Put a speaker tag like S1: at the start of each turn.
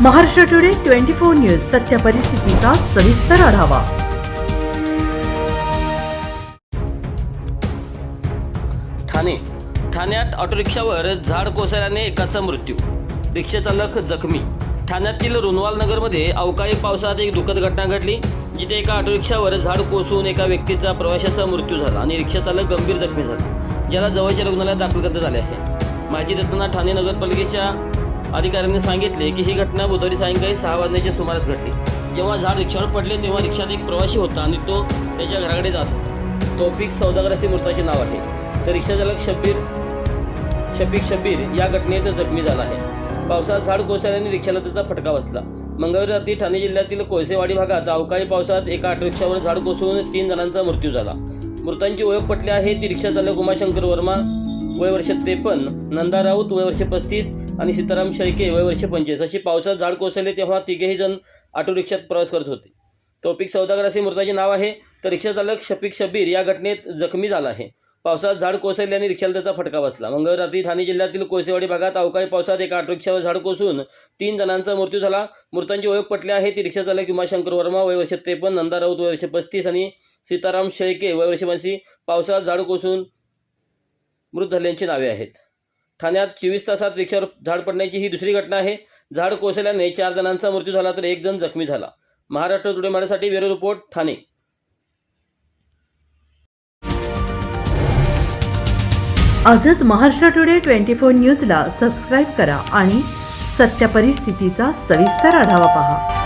S1: Maharashtra today twenty four news सत्य परिस्थितीचा सविस्तर आढावा.
S2: ठाणे. ठाण्यात ऑटोरिक्षावर झाड कोसळल्याने एकाचा मृत्यू. रिक्षाचालक जखमी. ठाण्यातील रुनवाल नगरमध्ये अवकाळी पावसात एक दुःखद घटना घडली जिथे एका ऑटोरिक्षावर झाड कोसळून एका व्यक्तीचा प्रवाशाचा मृत्यू झाला आणि रिक्षाचालक गंभीर जखमी झाला. ज्याला जवळच्या रुग्णालयात दाखल करण्यात आले आहे. माहिती देताना ठाणे नगरपालिकेच्या अधिकाऱ्यांनी सांगितले की ही घटना बुधवारी सायंकाळी सहा वाजण्याच्या सुमारास घडली. जेव्हा झाड रिक्षावर पडले तेव्हा रिक्षात एक प्रवासी होता आणि तो त्याच्या घराकडे जात होता. तौफिक सौदागर असे मृताचे नाव आहे. तर रिक्षाचालक शब्बीर शफीक शब्बीर या घटनेत जखमी झाला आहे. पावसात झाड कोसळल्याने रिक्षाला त्याचा फटका बसला. मंगळवारी रात्री ठाणे जिल्ह्यातील कोळसेवाडी भागात अवकाळी पावसात एका ऑटोरिक्षावर झाड कोसळून तीन जणांचा मृत्यू झाला. मृतांची ओळख पटली आहे ती रिक्षाचालक उमाशंकर वर्मा वय वर्ष त्रेपन्न नंदा राऊत वय वर्ष पस्तीस आणि सीताराम शैके वय वर्ष पंचवीस. अशी पावसात झाड कोसळले तेव्हा तिघेही जण ऑटो रिक्षात प्रवास करत होते. तौफिक सौदागर असे मृताचे नाव आहे. तर रिक्षाचालक शफीक शबीर या घटनेत जखमी झाला आहे. पावसात झाड कोसळल्याने रिक्षाला त्याचा फटका बसला. मंगळवार रात्री ठाणे जिल्ह्यातील कोसेवाडी भागात अवकाळी पावसात एका ऑटो रिक्षावर झाड कोसळून तीन जणांचा मृत्यू झाला. मृतांची ओळख पटली आहे. ती रिक्षाचालक उमाशंकर वर्मा वय वर्ष त्रेपन्न नंदा राऊत वय वर्ष पस्तीस आणि सीताराम शेळके वय वर्ष पावसात झाड कोसळून मृत झाल्यांची नावे आहेत. ठाण्यात चोवीस तासात रिक्षावर झाड पडण्याची ही दुसरी घटना आहे. झाड कोसळल्याने चार जणांचा मृत्यू झाला तर एक जण जखमी झाला. महाराष्ट्र टुडे मराठीसाठी ब्युरो रिपोर्ट ठाणे.
S1: आजच महाराष्ट्र टुडे ट्वेंटी फोर न्यूजला सबस्क्राईब करा आणि सत्य परिस्थितीचा सविस्तर आढावा पहा.